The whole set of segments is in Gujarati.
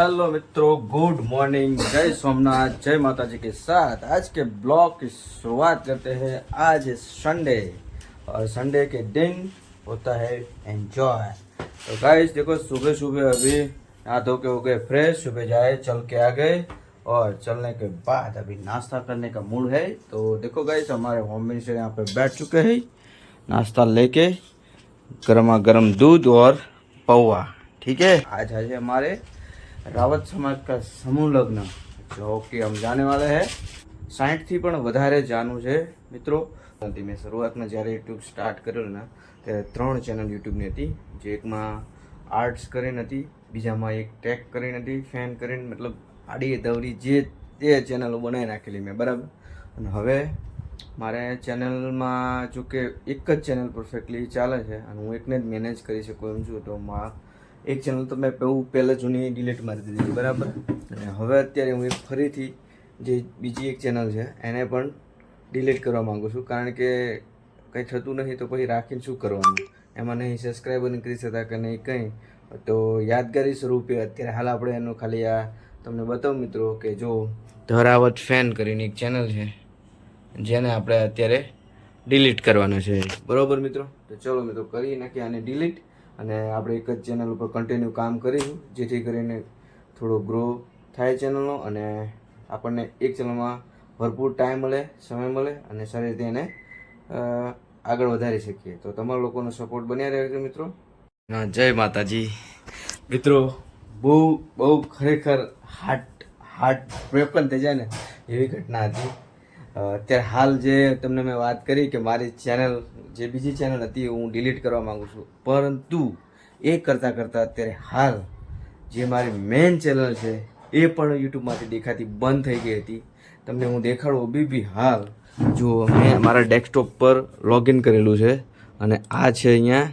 हेलो मित्रों, गुड मॉर्निंग। जय सोमनाथ, जय माता जी के साथ। आज के ब्लॉग की शुरुआत करते हैं। आज है संडे और संडे के दिन होता है एंजॉय तो गाइस देखो सुबह सुबह अभी नहा धो के हो गए फ्रेश सुबह जाए, चल के आ गए और चलने के बाद अभी नाश्ता करने का मूड है। तो देखो गाइस हमारे होम मिनिस्टर यहाँ पे बैठ चुके हैं। नाश्ता लेके गर्मा गर्म दूध और पौवा, ठीक है? आज आज हमारे રાવત સમાજ કા સમૂહ લગ્ન, જો કે હમ જાને વાલે હે. સાઠથી પણ વધારે જાનું છે, મિત્રો. હતી મેં શરૂઆતમાં જ્યારે યુટ્યુબ સ્ટાર્ટ કરેલું ને, ત્યારે ત્રણ ચેનલ યુટ્યુબની હતી. જે એકમાં આર્ટ્સ કરીને હતી, બીજામાં એક ટેક કરીને હતી ફેન કરીને, મતલબ આડી દવડી જે તે ચેનલો બનાવી નાખેલી મેં, બરાબર? અને હવે મારે ચેનલમાં જો કે એક જ ચેનલ પરફેક્ટલી ચાલે છે, અને હું એકને જ મેનેજ કરી શકું એમ છું, તો મા એક ચેનલ તો મેં હું પહેલાં જૂની ડિલીટ મારી દીધી બરાબર? અને હવે અત્યારે હું એક ફરીથી જે બીજી એક ચેનલ છે, એને પણ ડિલીટ કરવા માગું છું, કારણ કે કંઈ થતું નથી તો પછી રાખીને શું કરવાનું? એમાં નહીં સબસ્ક્રાઈબર કરી શકતા કે નહીં કંઈ, તો યાદગારી સ્વરૂપે અત્યારે હાલ આપણે એનું ખાલી આ તમને બતાવું મિત્રો કે જો ધરાવત ફેન કરીને એક ચેનલ છે, જેને આપણે અત્યારે ડિલીટ કરવાનો છે. બરોબર મિત્રો? તો ચલો મિત્રો કરી નાખીએ આને ડિલીટ અને આપણે એક જ ચેનલ ઉપર કન્ટિન્યુ કામ કરીશું જેથી કરીને થોડો ગ્રો થાય ચેનલનો અને આપણને એક ચેનલમાં ભરપૂર ટાઈમ મળે સમય મળે અને સારી રીતે એને આગળ વધારી શકીએ. તો તમારા લોકોનો સપોર્ટ બન્યા રહેજો મિત્રો. જય માતાજી. મિત્રો બહુ બહુ ખરેખર હાર્ટ હાર્ટ બ્રેકન થઈ જાય ને એવી ઘટના હતી. અત્યારે હાલ જે તમને મેં વાત કરી કે મારી ચેનલ જે બીજી ચેનલ હતી હું ડિલીટ કરવા માગું છું. પરંતુ એ કરતાં કરતાં અત્યારે હાલ જે મારી મેઇન ચેનલ છે, એ પણ યુટ્યુબમાંથી દેખાતી બંધ થઈ ગઈ હતી. તમને હું દેખાડું બી બી હાલ જુઓ મેં મારા ડેસ્કટોપ પર લોગિન કરેલું છે અને આ છે અહીંયા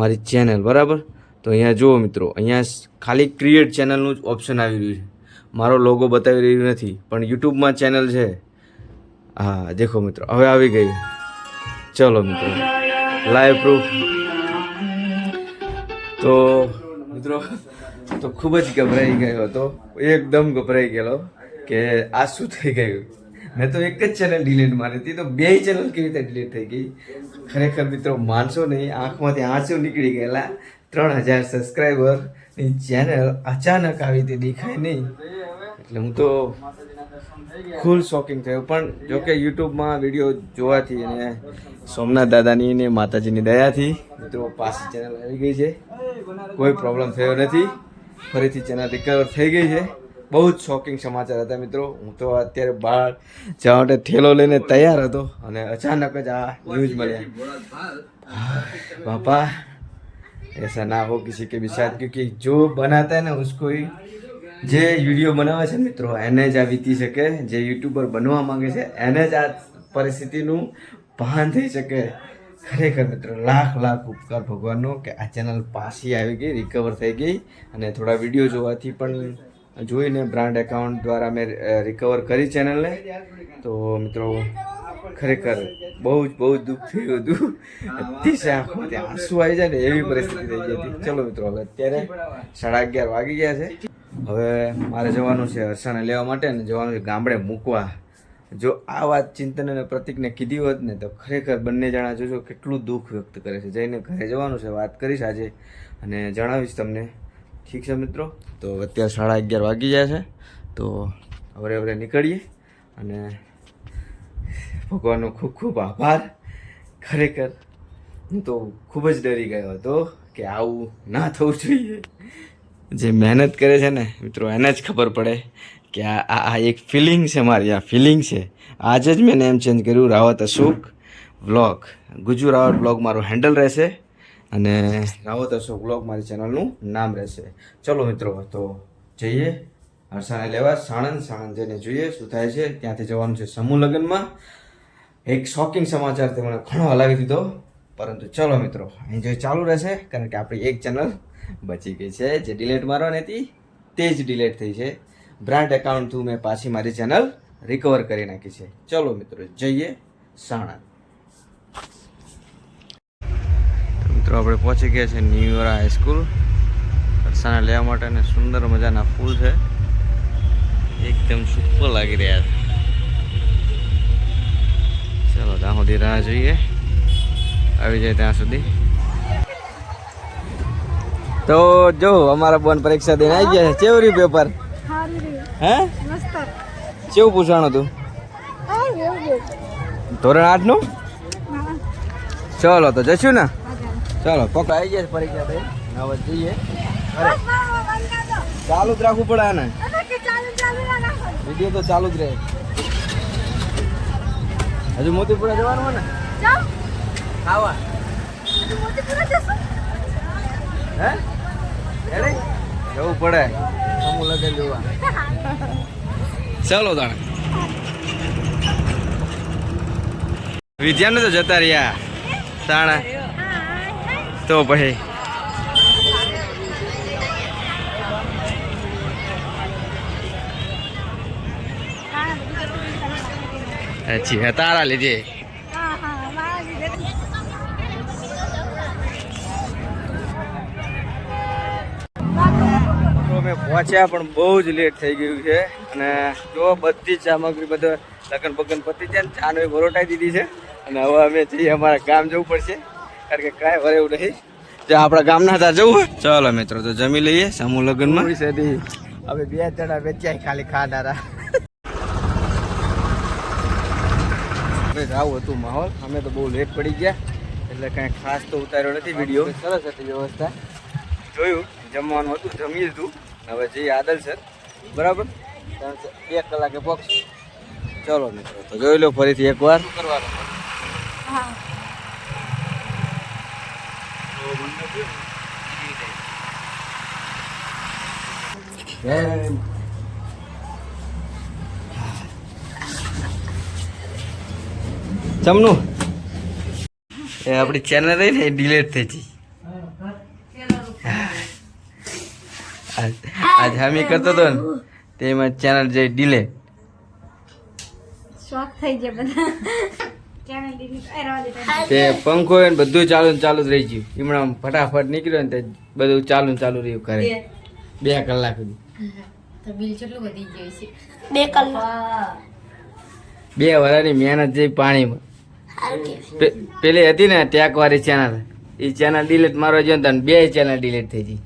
મારી ચેનલ બરાબર? તો અહીંયા જુઓ મિત્રો, અહીંયા ખાલી ક્રિએટ ચેનલનું જ ઓપ્શન આવી રહ્યું છે. મારો લોગો બતાવી રહ્યું નથી, પણ યુટ્યુબમાં ચેનલ છે. હા, દેખો મિત્રો, હવે આવી ગઈ. ચલો મિત્રો લાઈવ પ્રૂફ તો મિત્રો, તો ખૂબ જ ગભરાઈ ગયો હતો. એકદમ ગભરાઈ ગયેલો કે આ શું થઈ ગયું? મેં તો એક જ ચેનલ ડિલીટ મારી હતી, તો બે ચેનલ કેવી રીતે ડિલીટ થઈ ગઈ? ખરેખર મિત્રો, માનશો નહીં, આંખમાંથી આંસુ નીકળી ગયેલા ત્રણ હજાર સબસ્ક્રાઈબરની ચેનલ અચાનક આવી રીતે દેખાય નહીં. એટલે હું તો ફૂલ શોકિંગ થયો પણ જો કે યુટ્યુબમાં વિડીયો જોવાથી અને સોમનાથ દાદાની ને માતાજીની દયાથી મિત્રો પાછી ચેનલ આવી ગઈ છે કોઈ પ્રોબ્લેમ થયો નથી ફરીથી ચેનલ રિકવર થઈ ગઈ છે બહુ જ શોકિંગ સમાચાર હતા મિત્રો હું તો અત્યારે બહાર જવા માટે ઠેલો લઈને તૈયાર હતો અને અચાનક જ આ ન્યૂઝ મળ્યા पापा ऐसा ना हो किसी के भी साथ क्योंकि जो बनाता है ना उसको ही જે વીડિયો બનાવે છે મિત્રો, એને જ આ વીતી શકે, જે યુટ્યુબર બનવા માંગે છે, એને જ આ પરિસ્થિતિનું ભાન થઈ શકે. ખરેખર મિત્રો, લાખ લાખ ઉપકાર ભગવાનનો કે આ ચેનલ પાછી આવી ગઈ રિકવર થઈ ગઈ અને થોડા વીડિયો જોવાથી પણ જોઈને બ્રાન્ડ એકાઉન્ટ દ્વારા મેં રિકવર કરી ચેનલને. તો મિત્રો, ખરેખર બહુ જ બહુ જ દુઃખ થયું હતું. અતિશય આંખમાંથી આંસુ આવી જાય ને એવી પરિસ્થિતિ થઈ ગઈ હતી. ચલો મિત્રો, હવે અત્યારે સાડા અગિયાર વાગી ગયા છે. હવે મારે જવાનું છે હર્ષાને લેવા માટે અને જવાનું છે ગામડે મૂકવા. જો આ વાત ચિંતન અને પ્રતિકને કીધી હોત ને તો ખરેખર બંને જણા જોજો કેટલું દુઃખ વ્યક્ત કરે છે. જઈને ઘરે જવાનું છે, વાત કરીશ આજે અને જણાવીશ તમને. ઠીક છે મિત્રો? તો અત્યારે સાડા અગિયાર વાગી જાય છે. તો હવે હવે નીકળીએ અને ભગવાનનો ખૂબ ખૂબ આભાર. ખરેખર હું તો ખૂબ જ ડરી ગયો હતો કે આવું ના થવું જોઈએ. જે મહેનત કરે છે ને, મિત્રો, એને જ ખબર પડે કે આ આ એક ફિલિંગ છે મારી, આ ફિલિંગ છે. આજે જ મેં નેમ ચેન્જ કર્યું, રાવત અશોક વ્લોગ ગુજુ રાવત બ્લોગ મારું હેન્ડલ રહેશે અને રાવત અશોક વ્લોગ મારી ચેનલનું નામ રહેશે. ચલો, મિત્રો, તો જઈએ. હર્ષાને લેવા, સાણંદ સાણંદ જઈને જોઈએ શું થાય છે. ત્યાંથી જવાનું છે સમૂહ લગ્નમાં. એક શોકિંગ સમાચાર તે મને ઘણો હલાવી દીધો. પરંતુ ચલો, મિત્રો એન્જોય ચાલુ રહેશે, કારણ કે આપણી એક ચેનલ બચી ગઈ છે, જે ડિલેટ મારવાની હતી, તે જ ડિલેટ થઈ છે. બ્રાન્ડ એકાઉન્ટ થ્રુ મેં પાછી મારી ચેનલ રિકવર કરી નાખી છે. ચલો મિત્રો, જઈએ સાણંદ મિત્રો, આપણે પહોંચી ગયા છે ન્યુયોરા યર હાઈસ્કૂલ હરસાને લેવા માટેને સુંદર મજાના ફૂલ છે. એકદમ સુપર લાગી રહ્યા છે. ચલો, ત્યાં સુધી રાહ જોઈએ. આવી જાય ત્યાં સુધી. તો જો અમારા બોન પરીક્ષા દઈને આવી ગયા છે. કેવું રહ્યું પેપર હે? કેવું પૂછવાનું ગયું ધોરણ આઠનું ચલો તો જશું ને? ચલો પકડ આવી ગયા છે પરીક્ષા દઈ. નવ જઈએ. ચાલુ જ રાખવું પડે આને. વીડિયો તો ચાલુ જ રહે. હજુ મોતીપુરા જવાનું હોય ને. ખાવા? હે? જવું પડે. સમૂહ લગન જોવા. ચાલો તાણે. વિદ્યાને તો જતા રહ્યા. તાણા. તો પછી. અચ્છી હા તારા લીધે. પહોંચ્યા પણ બહુ જ લેટ થઈ ગયું છે. અને જો બધી જ સામગ્રી બધો લગન બગન પતી છે ને ચાનો ભરોટાઈ દીધી છે. અને હવે અમે જઈએ અમારા ગામ જવું પડશે. કારણ કે કાંઈ વરે એવું નહીં. જે આપણા ગામના હતા જવું ચાલો મિત્રો તો જમી લઈએ સમૂહ લગ્નમાં. હવે બે જણા વેચ્યા ખાલી ખાનારા. આવું હતું માહોલ. અમે તો બહુ લેટ પડી ગયા. એટલે કાંઈ ખાસ તો ઉતાર્યો નથી વીડિયો સરસ હતી વ્યવસ્થા. જોયું જમવાનું હતું જમી લીધું. હવે જે આદલ સર બરાબર? એક કલાકે પહોંચશું ચલો મિત્રો તો જોઈ લો ફરીથી એકવાર. કરવાનું? હા. ચમનું. એ આપણી ચેનલ રહી ને એ ડિલેટ થઈ ગઈ. આજ હામી કરતો હતો ને તેમાં ચેનલ જે ડીલે શોખ થઈ જાય બધા. તે પંખો ને બધું ચાલુ ને ચાલુ જ રહી ગયું. હમણાં ફટાફટ નીકળ્યો ને તે બધું ચાલુ ને ચાલુ રહ્યું કરે બે. કલાક સુધી. બિલ કેટલું વધી ગયું છે? બે કલાક. બે વરાની મહેનત જે પાણીમાં. પેલી હતી ને ટેક વાળી ચેનલ એ ચેનલ ડિલીટ મારવા જોઈએ ને બે ચેનલ ડિલીટ થઈ ગઈ.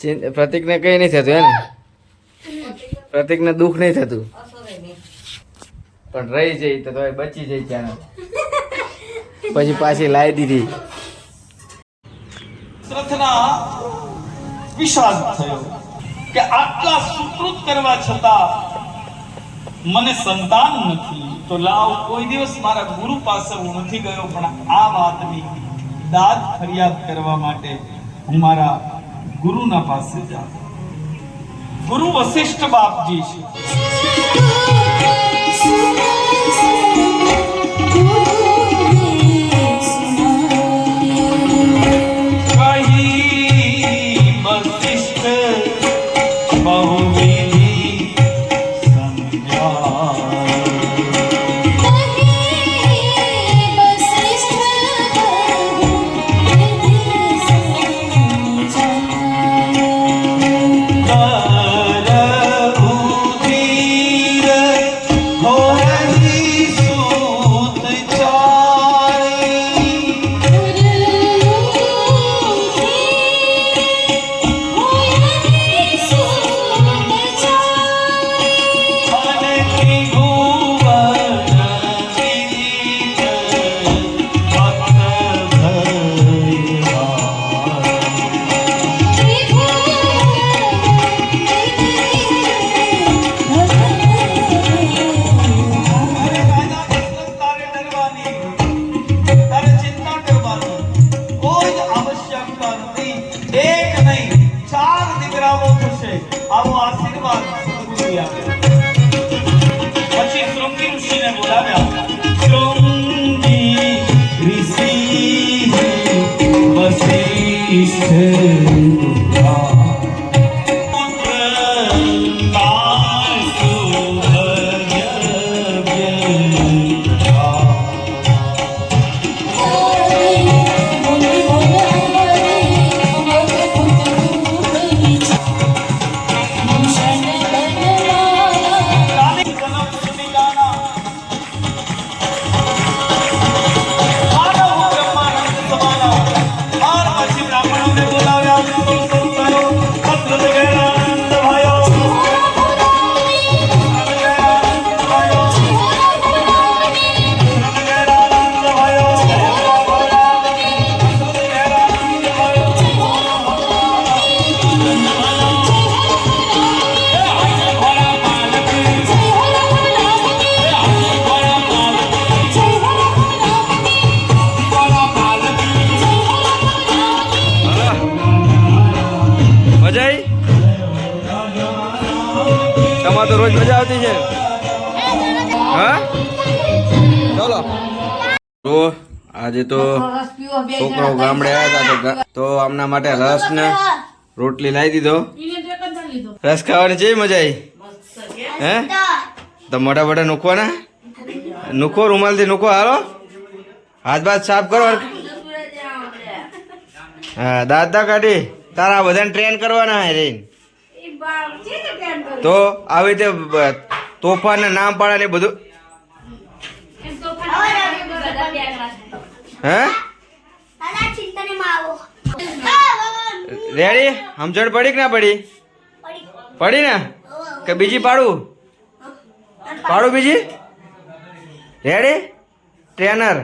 ચિં- પ્રતિકને કઈ નહીં થતું હે ને પ્રતિકને દુઃખ નહીં થતું. પણ રહી જઈ તો બચી જઈ ત્યાં પછી પાછી લાવી દીધી. રથના વિષાદ થયો કે આટલા સુકૃત કરવા છતાં મને સંતાન નથી. તો લાવ, કોઈ દિવસ મારા ગુરુ પાસે હું નથી ગયો, પણ આ વાતની દાદ ફરિયાદ કરવા માટે હું મારા ગુરુના પાસે જાઉં. ગુરુ વશિષ્ઠ બાપજી છે. રોજ મજા આવતી છે. હા? ચલો. તો આજે તો છોકરો ગામડે આવ્યા હતા તો આમના માટે રસ ને રોટલી લાવી દીધો. રસ ખાવાની છે મજા આવી? હે? તો મોટા મોટા નૂકવાના નુખો, રૂમાલથી નુખો, હાલો. હાથ બાથ સાફ કરો હા, દાંત કાઢી. તારા બધાને ટ્રેન કરવાના હે રહીને તો આવી રીતે તોફાન ને નામ પાડા ને બધું. હે રેડી સમજણ પડી કે ના પડી પડી ને કે બીજી પાડું પાડું બીજી રેડી ટ્રેનર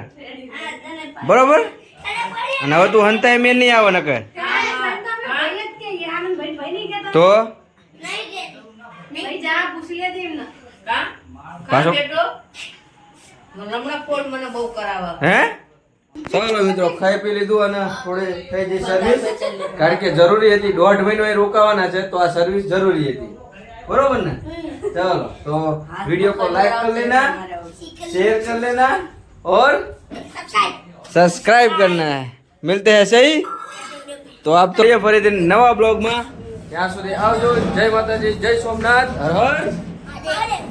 બરોબર અને હવે તું હંતાય મેલ નહીં આવે નકર. તો ભાઈ જા પૂછી લેજે એમને. પાછો હમણાં ફોન મને બહુ કરાવે હે ચાલો મિત્રો ખાઈ પી લીધું અને થોડી થઈ જઈ સર્વિસ કારણ કે જરૂરી હતી દોઢ મહિનો એ રોકાવાના છે તો આ સર્વિસ જરૂરી હતી બરોબર ને ચાલો તો वीडियो को लाइक कर लेना शेयर कर लेना और सब्सक्राइब करना है मिलते हैं सही તો આપ તો એ ફરીથી નવા બ્લોગમાં ત્યાં સુધી આવજો જય માતાજી જય સોમનાથ હર હર